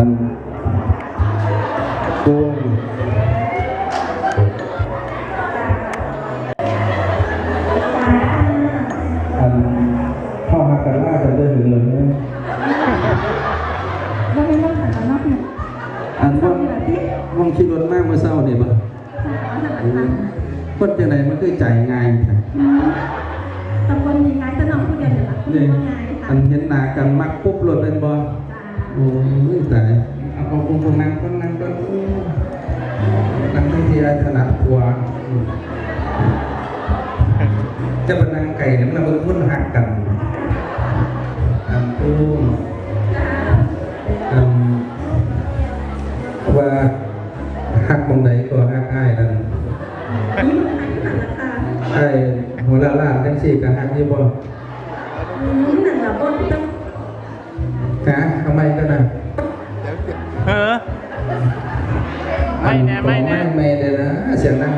พันด้วอันเข้ามากันหน้ากันได้ถึงเลยนะว่าไม่ต้องถานนักเนี่ยอันว่างว่าคิดรถมากเมื่อเศร้าเนี่ยบ่คนจะไหนมันก็อจ่ายง่ายค่ะตำบลยังไงจะนองผู้เดียวเหรอเนี่ยอันเห็นหนากันมักปุ๊บรดเลยบ่ โอ้ยตายเอาเอาคงคงนั่งก็นั่งก็โอ้นั่งทั้งทีไรถนัดกว่าอืมจะมานั่งไก่เนี่ยมันเป็นคนหักกันอันตู้อันว่าหักตรงไหนก็หักอ้ายนั่นนี่มันหายหนักราคาอ้ายหัวละล้านจังสี่ก็หักยี่บ่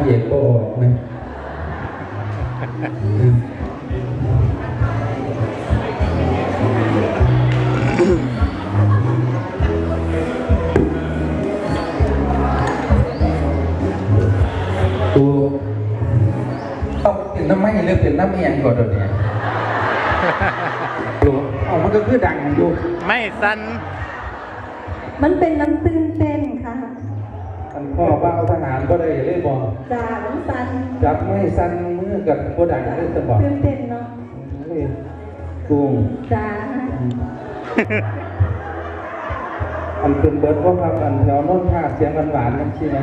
เสียงนั่งเหยียบก็ออกไหมกูต้องเป็นน้ำไม้หรือเป็นน้ำเอียงก่อนเดี๋ยวนี้รู้เอามันก็คือดังอยู่ ไม่สั้นมันเป็นน้ำตื่นเต้นค่ะ มันพ่อว่าเอาทหารก็ได้เล่นบอลจ้าน้ำสันจับไม่สั้นมือกับโคดังเล่นตะบอลตื่นเต้นเนาะกุ้งจ้าอันเป็นเบิร์ดว่าครับอันแถวโน้นภาคเสียงหวานๆนั่นใช่ไหม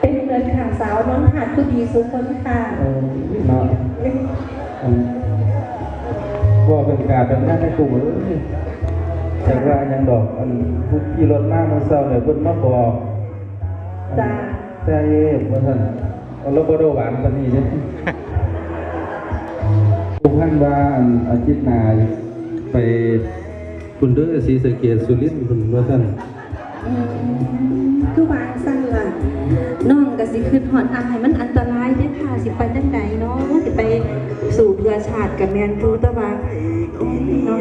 เป็นเงินข่าวสาวน้องหาดผู้ดีสุขคนค่ะเออเนาะอันว่าเป็นการเป็นงานในกลุ่มเลยแต่ว่ายังดอกอันผู้ขี่รถมาเมื่อเช้าเนี่ยเพิ่นมาบอก จ้าใจเย็นว่าท่านเอาแล้วบ่ได้หวานปานนี้เด้ทุกท่านว่าอันอาทิตย์หน้าไปคุณเด้อศรีสะเกษสุรินทร์คุณว่าท่านอืมคือวางสั้นล่ะน้องก็สิขึ้นหอดอายมันอันตรายเด้อค่ะสิไปจังใดเนาะสิไปสู่เรือชาติกับแมนรู้แตะว่าโอ้ยเนาะ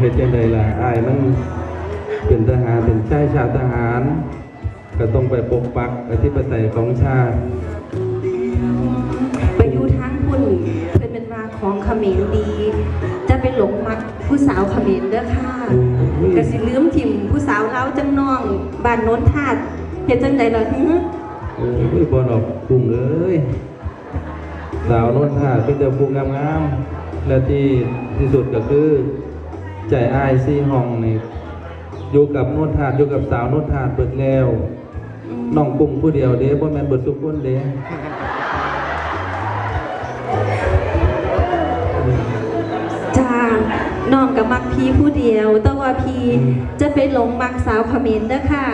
เฮ็ดจังไดล่ะอายมันเป็นทหารเป็นชายชาติทหาร ก็ต้องไปปกปักอธิปไตยของชาติ ไปอยู่ทางคุณเป็นเป็นมาของเขมรดี จะไปหลงมักผู้สาวเขมรเด้อค่ะอืมก็สิลืมถิ่มผู้สาวเล้าจังน้องบ้านโน้นธาตุเฮ็ดจังใดล่ะฮึโอ้ยบ่ดอกกุ้งเอ้ยสาวโนนทาดเป็นแต่ผู้งามๆและที่ที่สุดก็คือใจอายซี่ห้องนี่อยู่กับโนนทาดอยู่กับสาวโนนทาดเบิดแล้ว น้องกุ้งผู้เดียวเด้บ่แม่นเบิดทุกคนเด้จ้าน้องกับมักพี่ผู้เดียว แต่ว่าพี่จะไปหลงมักสาวเขมรเด้อค่ะ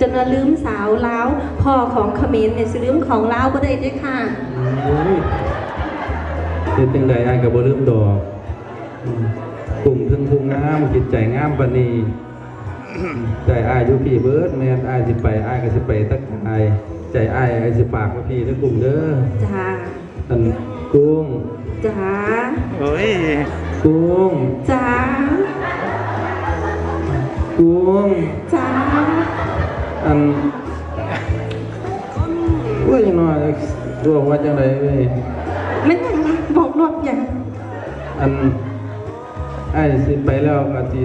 จนว่าลืมสาวลาวพ่อของเขมรเนี่ยสิลืมของลาวบ่ได้เด้อค่ะโอ้ยเฮ็ดจังไดอายก็บ่ลืมดอกอืมกุ้งถึงผู้งามจิตใจงามปานนี้ ใจอายอยู่พี่เบิดแม่นอายสิไปอายก็สิไปตักอายใจอายอายสิฝากกับพี่เด้อกุ้งเด้อจ้าอันกุ้งจ้าโอ้ยกุ้งจ้ากุ้งจ้าอันเว้ยหน่อยตัวว่าจังไดเว้ยไม่ยังนะบอกรถอย่างอันไอ้ายสิไปแล้วก็สิ